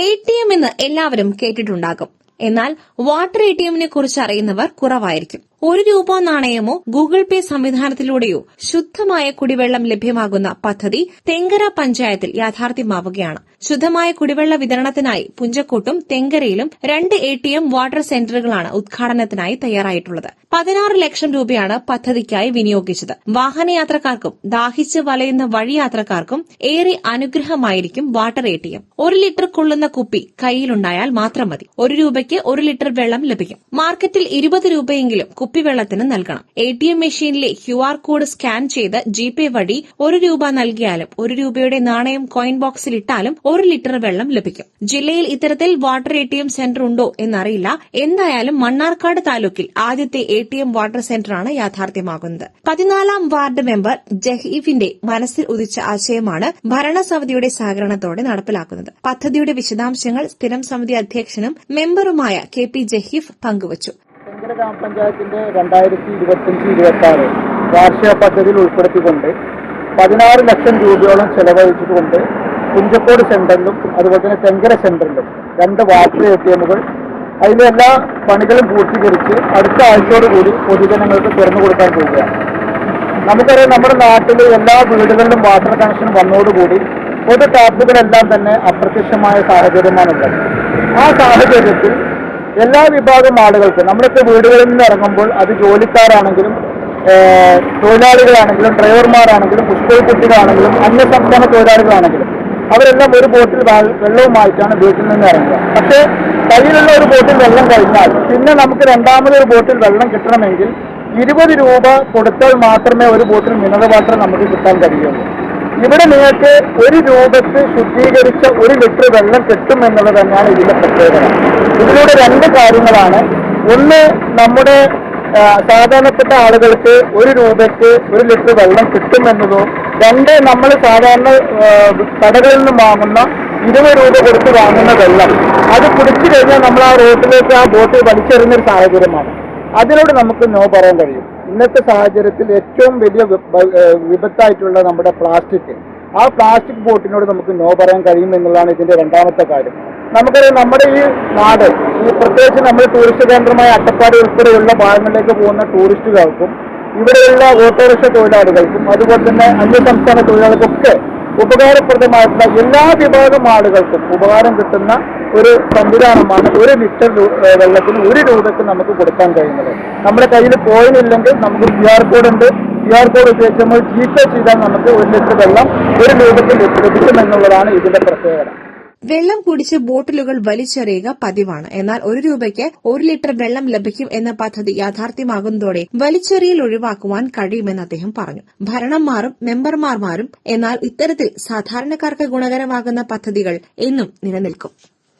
A T M എന്ന് എല്ലാവരും കേട്ടിട്ടുണ്ടാകും. എന്നാൽ വാട്ടർ എ ടി എമ്മിനെ കുറിച്ച് അറിയുന്നവർ കുറവായിരിക്കും. ഒരു രൂപ നാണയമോ ഗൂഗിൾ പേ സംവിധാനത്തിലൂടെയോ ശുദ്ധമായ കുടിവെള്ളം ലഭ്യമാകുന്ന പദ്ധതി തെങ്കര പഞ്ചായത്തിൽ യാഥാർത്ഥ്യമാവുകയാണ്. ശുദ്ധമായ കുടിവെള്ള വിതരണത്തിനായി പുഞ്ചക്കോട്ടും തെങ്കരയിലും രണ്ട് എ ടി എം വാട്ടർ സെന്ററുകളാണ് ഉദ്ഘാടനത്തിനായി തയ്യാറായിട്ടുള്ളത്. പതിനാറ് ലക്ഷം രൂപയാണ് പദ്ധതിക്കായി വിനിയോഗിച്ചത്. വാഹനയാത്രക്കാർക്കും ദാഹിച്ച് വലയുന്ന വഴിയാത്രക്കാർക്കും ഏറെ അനുഗ്രഹമായിരിക്കും വാട്ടർ എ ടി എം. ഒരു ലിറ്റർ കൊള്ളുന്ന കുപ്പി കയ്യിലുണ്ടായാൽ മാത്രം മതി. ഒരു രൂപയ്ക്ക് ഒരു ലിറ്റർ വെള്ളം ലഭിക്കും. മാർക്കറ്റിൽ ഇരുപത് രൂപയെങ്കിലും കുപ്പിവെള്ളത്തിന് നൽകണം. എ ടി എം മെഷീനിലെ ക്യു ആർ കോഡ് സ്കാൻ ചെയ്ത് ജി പേ വഴി ഒരു രൂപ നൽകിയാലും ഒരു രൂപയുടെ നാണയം കോയിൻ ബോക്സിൽ ഇട്ടാലും ഒരു ലിറ്റർ വെള്ളം ലഭിക്കും. ജില്ലയിൽ ഇത്തരത്തിൽ water A T M centre ഉണ്ടോ എന്നറിയില്ല. എന്തായാലും മണ്ണാർക്കാട് താലൂക്കിൽ ആദ്യത്തെ എ ടി എം വാട്ടർ സെന്ററാണ് യാഥാർത്ഥ്യമാകുന്നത്. പതിനാലാം വാർഡ് മെമ്പർ ജഹീഫിന്റെ മനസ്സിൽ ഉദിച്ച ആശയമാണ് ഭരണസമിതിയുടെ സഹകരണത്തോടെ നടപ്പിലാക്കുന്നത്. പദ്ധതിയുടെ വിശദാംശങ്ങൾ സ്ഥിരം സമിതി അധ്യക്ഷനും മെമ്പറുമായ കെ പി ജഹീഫ് പങ്കുവച്ചു. തെങ്കര ഗ്രാമപഞ്ചായത്തിന്റെ രണ്ടായിരത്തി ഇരുപത്തിയഞ്ച് ഇരുപത്തി ആറ് വാർഷിക പദ്ധതിയിൽ ഉൾപ്പെടുത്തിക്കൊണ്ട് പതിനാറ് ലക്ഷം രൂപയോളം ചെലവഴിച്ചുകൊണ്ട് കുഞ്ചക്കോട് സെന്ററിലും അതുപോലെ തന്നെ തെങ്കര സെന്ററിലും രണ്ട് വാട്ടർ എ ടി എമ്മുകൾ അതിന്റെ എല്ലാ പണികളും പൂർത്തീകരിച്ച് അടുത്ത ആഴ്ചയോടുകൂടി പൊതുജനങ്ങൾക്ക് തുറന്നു കൊടുക്കാൻ പോവുകയാണ്. നമുക്കറിയാം നമ്മുടെ നാട്ടിലെ എല്ലാ വീടുകളിലും വാട്ടർ കണക്ഷൻ വന്നതോടുകൂടി പൊതു ടാപ്പുകളെല്ലാം തന്നെ അപ്രത്യക്ഷമായ സാഹചര്യമാണുള്ളത്. ആ സാഹചര്യത്തിൽ എല്ലാ വിഭാഗം ആളുകൾക്കും നമ്മളൊക്കെ വീടുകളിൽ നിന്ന് ഇറങ്ങുമ്പോൾ അത് ജോലിക്കാരാണെങ്കിലും തൊഴിലാളികളാണെങ്കിലും ഡ്രൈവർമാരാണെങ്കിലും സ്കൂൾ കുട്ടികളാണെങ്കിലും അന്യ സംസ്ഥാന തൊഴിലാളികളാണെങ്കിലും അവരെല്ലാം ഒരു ബോട്ടിൽ വെള്ളവുമായിട്ടാണ് വീട്ടിൽ നിന്ന് ഇറങ്ങുക. പക്ഷേ കയ്യിലുള്ള ഒരു ബോട്ടിൽ വെള്ളം കഴിഞ്ഞാൽ പിന്നെ നമുക്ക് രണ്ടാമതൊരു ബോട്ടിൽ വെള്ളം കിട്ടണമെങ്കിൽ ഇരുപത് രൂപ കൊടുത്താൽ മാത്രമേ ഒരു ബോട്ടിൽ മിനറൽ വാട്ടർ നമുക്ക് കിട്ടാൻ കഴിയുള്ളൂ. ഇവിടെ നിങ്ങൾക്ക് ഒരു രൂപത്ത് ശുദ്ധീകരിച്ച ഒരു ലിറ്റർ വെള്ളം കിട്ടും എന്നുള്ളത് തന്നെയാണ് ഇതിന്റെ പ്രത്യേകത. ഇതിലൂടെ രണ്ട് കാര്യങ്ങളാണ്. ഒന്ന് നമ്മുടെ സാധാരണപ്പെട്ട ആളുകൾക്ക് ഒരു രൂപയ്ക്ക് ഒരു ലിറ്റർ വെള്ളം കിട്ടും എന്നതോ. രണ്ട് നമ്മൾ സാധാരണ കടകളിൽ നിന്ന് വാങ്ങുന്ന ഇരുപത് രൂപ കൊടുത്ത് വാങ്ങുന്ന വെള്ളം. അത് കുടിച്ചു കഴിഞ്ഞാൽ നമ്മൾ ആ റോട്ടിലേക്ക് ആ ബോട്ടിൽ വലിച്ചെറിയുന്ന ഒരു സാഹചര്യമാണ്. അതിനോട് നമുക്ക് നോ പറയാൻ കഴിയും. ഇന്നത്തെ സാഹചര്യത്തിൽ ഏറ്റവും വലിയ വിപത്തായിട്ടുള്ള നമ്മുടെ പ്ലാസ്റ്റിക്. ആ പ്ലാസ്റ്റിക് ബോട്ടിനോട് നമുക്ക് നോ പറയാൻ കഴിയും എന്നുള്ളതാണ് ഇതിന്റെ രണ്ടാമത്തെ കാര്യം. നമുക്കറിയാം നമ്മുടെ ഈ നാട് ഈ പ്രത്യേകിച്ച് നമ്മൾ ടൂറിസ്റ്റ് കേന്ദ്രമായ അട്ടപ്പാടി ഉൾപ്പെടെയുള്ള ഭാഗങ്ങളിലേക്ക് പോകുന്ന ടൂറിസ്റ്റുകൾക്കും ഇവിടെയുള്ള ഓട്ടോറിക്ഷ തൊഴിലാളികൾക്കും അതുപോലെ തന്നെ അന്യസംസ്ഥാന തൊഴിലാളികൾക്കൊക്കെ ഉപകാരപ്രദമായിട്ടുള്ള എല്ലാ വിഭാഗം ആളുകൾക്കും ഉപകാരം കിട്ടുന്ന ഒരു സംവിധാനമാണ് ഒരു ലിറ്റർ വെള്ളത്തിന് ഒരു രൂപയ്ക്ക് നമുക്ക് കൊടുക്കാൻ കഴിയുന്നത്. നമ്മുടെ കയ്യിൽ കോയിൻ ഇല്ലെങ്കിൽ നമുക്ക് ക്യു ആർ കോഡ് ഉണ്ട്. ക്യു ആർ കോഡ് ഉപയോഗിച്ച് നമ്മൾ ജി പേ ചെയ്താൽ നമുക്ക് ഒരു ലിറ്റർ വെള്ളം ഒരു രൂപയ്ക്ക് ലഭിക്കുമെന്നുള്ളതാണ് ഇതിന്റെ പ്രത്യേകത. വെള്ളം കുടിച്ച് ബോട്ടിലുകൾ വലിച്ചെറിയുക പതിവാണ്. എന്നാൽ ഒരു രൂപയ്ക്ക് ഒരു ലിറ്റർ വെള്ളം ലഭിക്കും എന്ന പദ്ധതി യാഥാർത്ഥ്യമാകുന്നതോടെ വലിച്ചെറിയൽ ഒഴിവാക്കുവാൻ കഴിയുമെന്ന് അദ്ദേഹം പറഞ്ഞു. ഭരണം മാറും മെമ്പർമാർ മാറും. എന്നാൽ ഇത്തരത്തിൽ സാധാരണക്കാർക്ക് ഗുണകരമാകുന്ന പദ്ധതികൾ എന്നും നിലനിൽക്കും.